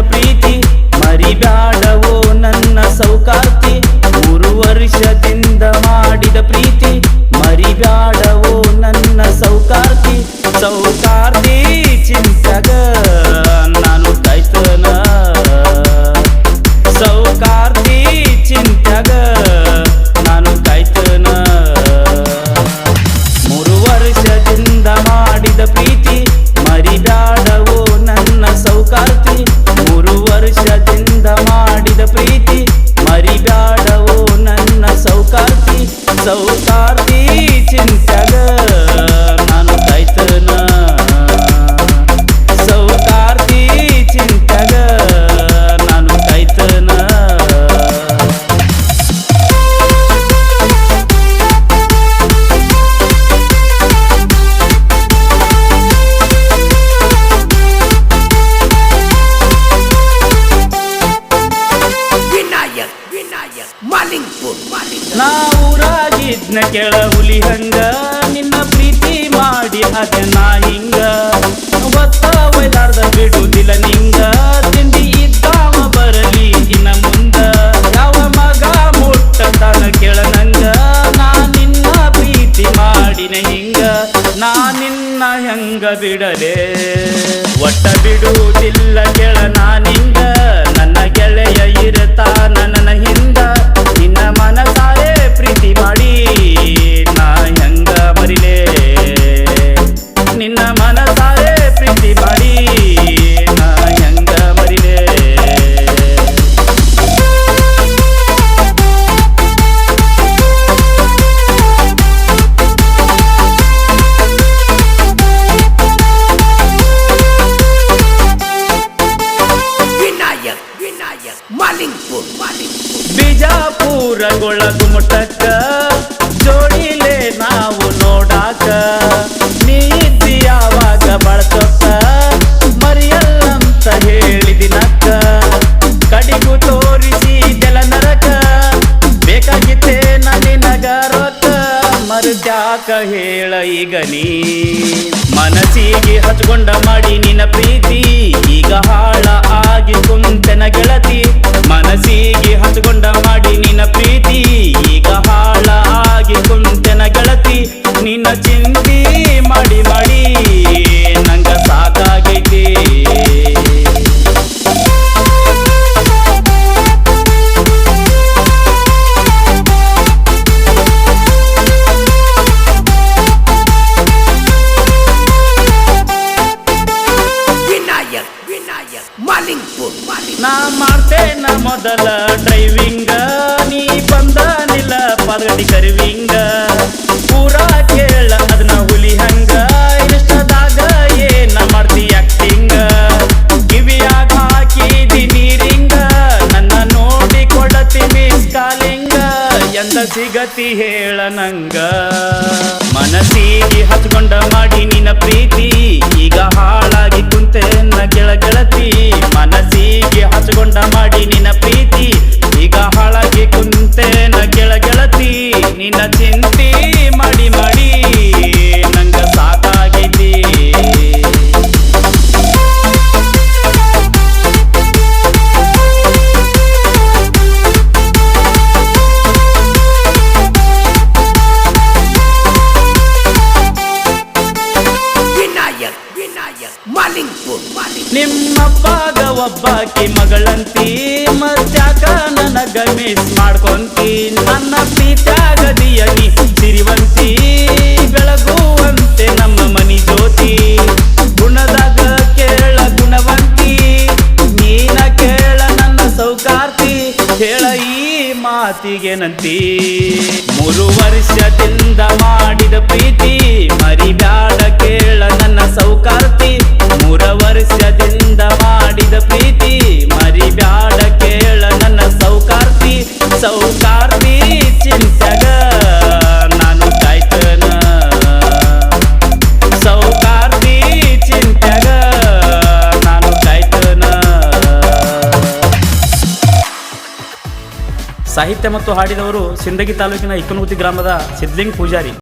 ಪ್ರೀತಿ ಮರಿಬ್ಯಾಡವೋ ನನ್ನ ಸೌಕಾರ್ತಿ. ಮೂರು ವರ್ಷದಿಂದ ಮಾಡಿದ ಪ್ರೀತಿ ಮರಿಬ್ಯಾಡವೋ ನನ್ನ ಸೌಕಾರ್ತಿ. ಸೌಕಾರ್ತಿ ಬಿಡುವುದಿಲ್ಲ ಬಿಜಾಪುರಗೊಳ ಗುಮಟಕ್ಕ ಜೋಡಿಲೆ ನಾವು ನೋಡಾಕ. ನೀ ಯಾವಾಗ ಬಳಸೊತ್ತ ಮರಿಯಲ್ಲಂತ ಹೇಳಿದಿನಕ್ಕ. ಕಡಿಗು ತೋರಿಸಿ ಜಲ ನರಕ ಬೇಕಾಗಿತ್ತೆ ರೊಕ್ಕ ಮರುದ್ಯಾಕ ಹೇಳ ಈಗ ನೀ. ಮನಸ್ಸಿಗೆ ಹಚ್ಕೊಂಡ ಮಾಡಿ ನಿನ್ನ ಪ್ರೀತಿ, ಈಗ ಹಾಳ ಆಗಿ ಕುಂತನ ಗೆಳತಿ. ಮನಸ್ಸಿಗೆ ಹಚ್ಚಿಕೊಂಡ ಮಾಡಿ ನಿನ್ನ ಪ್ರೀತಿ ಈಗ ಹಾಳ ಮೊದಲ ಡ್ರೈವಿಂಗ ನೀ ಬಂದಾನಿಲ್ಲ ಪಾಲ್ಗಡಿ ಕರಿವಿಂಗ. ಪೂರಾ ಕೇಳ ಅದನ್ನ ಹುಲಿ ಹಂಗ. ಇಷ್ಟದಾಗ ಏನ ಮಾಡ್ತಿ ಆಕ್ಟಿಂಗ ಕಿವಿಯಾಗ ಹಾಕಿದಿ ನೀರಿಂಗ. ನನ್ನ ನೋಡಿ ಕೊಡತಿ ಮಿಸ್ ಕಾಲಿಂಗ ಎಂದ ಸಿಗತಿ ಹೇಳ ನಂಗ. ಮನಸ್ಸಿಗೆ ಹಚ್ಕೊಂಡ ಮಾಡಿ ನಿನ್ನ ಪ್ರೀತಿ. ಒಬ್ಬಾಕಿ ಮಗಳಂತಿ ಮತ್ಯಾಕ ನನಗ ಮಿಸ್ ಮಾಡ್ಕೊಂತಿ ನನ್ನ ಪ್ರೀತ್ಯಾಗದಿಯ ನೀ ಸಿರಿವಂತಿ ಬೆಳಗುವಂತೆ ನಮ್ಮ ಮನಿ ಜ್ಯೋತಿ. ಗುಣದಾಗ ಕೇಳ ಗುಣವಂತಿ, ನೀನ ಕೇಳ ನನ್ನ ಸೌಕಾರ್ತಿ, ಹೇಳ ಈ ಮಾತಿಗೆ ನಂತಿ. ಮೂರು ವರ್ಷದಿಂದ ಮಾಡಿದ ಪ್ರೀತಿ ಸೌಕಾರ್ತಿ ಚಿಂತ್ಯಾಗ ನಾನು ಕಾಯ್ತನ ಸೌಕಾರ್ತಿ ಚಿಂತ್ಯಾಗ ನಾನು ಕಾಯ್ತನ ಸಾಹಿತ್ಯ ಮತ್ತು ಹಾಡಿದವರು ಸಿಂದಗಿ ತಾಲೂಕಿನ ಇಕ್ಕನೂತಿ ಗ್ರಾಮದ ಸಿದ್ಲಿಂಗ್ ಪೂಜಾರಿ.